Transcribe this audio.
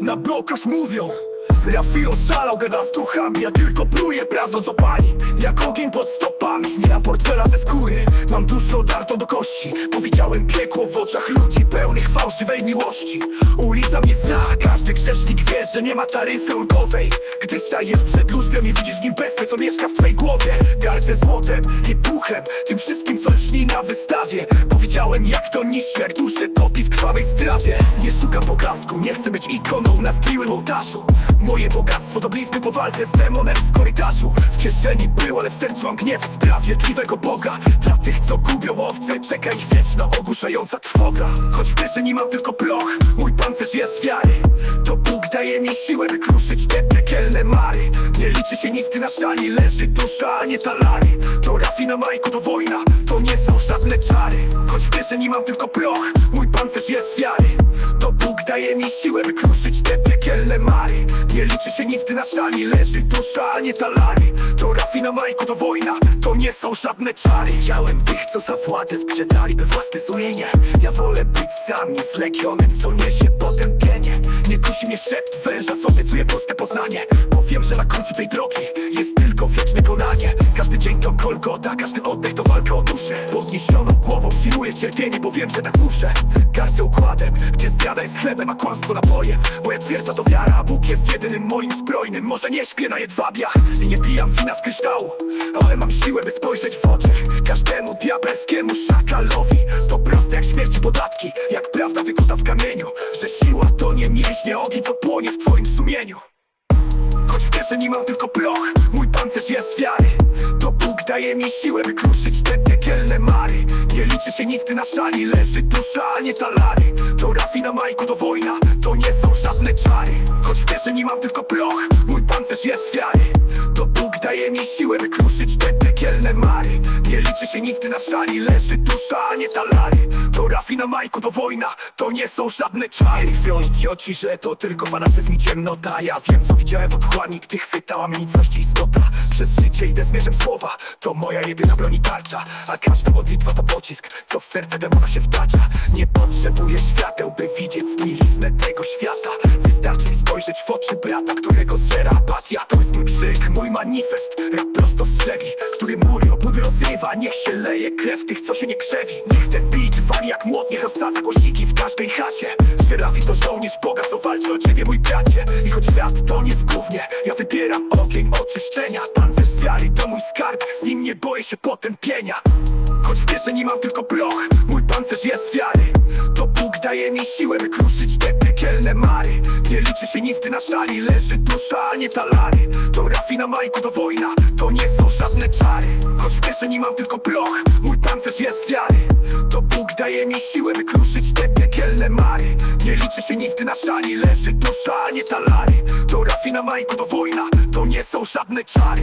Na blokach mówią. Rafi oszalał, gada z duchami Ja tylko pluję prawdą do pani. Jak ogień pod stopami Nie mam portfela ze skóry. Mam duszę odartą do kości. Bo widziałem piekło w oczach ludzi Pełnych fałszywej miłości. Ulica mnie zna Każdy grzesznik wie, że nie ma taryfy ulgowej. Gdy stajesz przed lustrem i widzisz nim bestę Co mieszka w twej głowie. Gardzę złotem i puchem Tym wszystkim, co lśni na wystawie. Bo widziałem jak to niszczy Jak duszę topi w krwawej strawie. Nie szukam poklasku, nie chcę być ikoną na zgniłym ołtarzu bogactwo to blizny po walce z demonem w korytarzu. W kieszeni był, ale w sercu mam gniew. Sprawiedliwego Boga Dla tych, co gubią owce. Czeka ich wieczna, ogłuszająca trwoga. Choć w kieszeni mam tylko proch Mój pancerz jest wiary. To daje mi siłę, by kruszyć te piekielne mary. Nie liczy się nic, gdy na szali leży dusza, a nie talary. To rafina majku, to wojna To nie są żadne czary. Choć w kieszeni mam tylko proch Mój pancerz jest wiary. To Bóg daje mi siłę, by kruszyć te piekielne mary. Nie liczy się nic, gdy na szali leży dusza, a nie talary. To rafina majku, to wojna To nie są żadne czary. Chciałem tych, co za władzę sprzedaliby własne sumienie. Ja wolę być sami z legionem, co niesie potępienie Nie szept węża, co obiecuje proste poznanie. Bo wiem, że na końcu tej drogi jest tylko wieczne konanie. Każdy dzień to Golgota, każdy oddech to walka o duszę. Podniesioną głową siluję cierpienie, bo wiem, że tak muszę. Gardzę układem, gdzie zdrada jest chlebem, a kłamstwo napojem Moja twierdza to wiara, a Bóg jest jedynym moim zbrojnym. Może nie śpię na jedwabiach i nie pijam wina z kryształu Ale mam siłę, by spojrzeć w oczy Każdemu diabelskiemu szakalowi. To podatki Jak prawda wykuta w kamieniu Że siła to nie mięśnie, ogień co płonie w twoim sumieniu. Choć w kieszeni mam tylko proch Mój pancerz jest wiary. To Bóg daje mi siłę, by kruszyć te piekielne mary. Nie liczy się nic, gdy na szali leży dusza, a nie talary. To rafina majku, to wojna To nie są żadne czary. Choć w kieszeni mam tylko proch Mój pancerz jest wiary. To Bóg daje mi siłę, by kruszyć te piekielne mary. Nie liczy się nic, gdy na szali leży dusza, a nie talary. To rafina majku, to wojna To nie są żadne czary. Krwią idioci, że to tylko fanatyzm i ciemnota. Ja wiem, co widziałem w otchłani, gdy chwytała mnie nicość i istota. Przez życie idę z mieczem słowa To moja jedyna broń i tarcza. A każda modlitwa to pocisk, co w serce demona się wtacza. Nie potrzebuję świateł, by widzieć zgniliznę tego świata. Wystarczy mi spojrzeć w oczy brata, którego zżera apatia manifest Rap prosto z drzewi, który mury obudy rozrywa. Niech się leje krew tych, co się nie krzewi. Niech ten beat wali jak młot, niech rozsadza głośniki w każdej chacie. Żerafi to żołnierz Boga, co walczy o ciebie mój bracie. I choć świat to nie w gównie, ja wybieram ogień oczyszczenia. Pancerz z wiary to mój skarb, nie boję się potępienia. Choć w kieszeni mam tylko proch, mój pancerz jest wiary. To Bóg daje mi siłę, by kruszyć te piekielne mary. Nie liczy się nic, gdy na szali leży dusza, a nie talary. To rafina majku, to wojna, to nie są żadne czary. Choć w kieszeni mam tylko proch, mój pancerz jest wiary. To Bóg daje mi siłę, by kruszyć te piekielne mary. Nie liczy się nic, gdy na szali leży dusza, a nie talary. To rafina majku, to wojna, to nie są żadne czary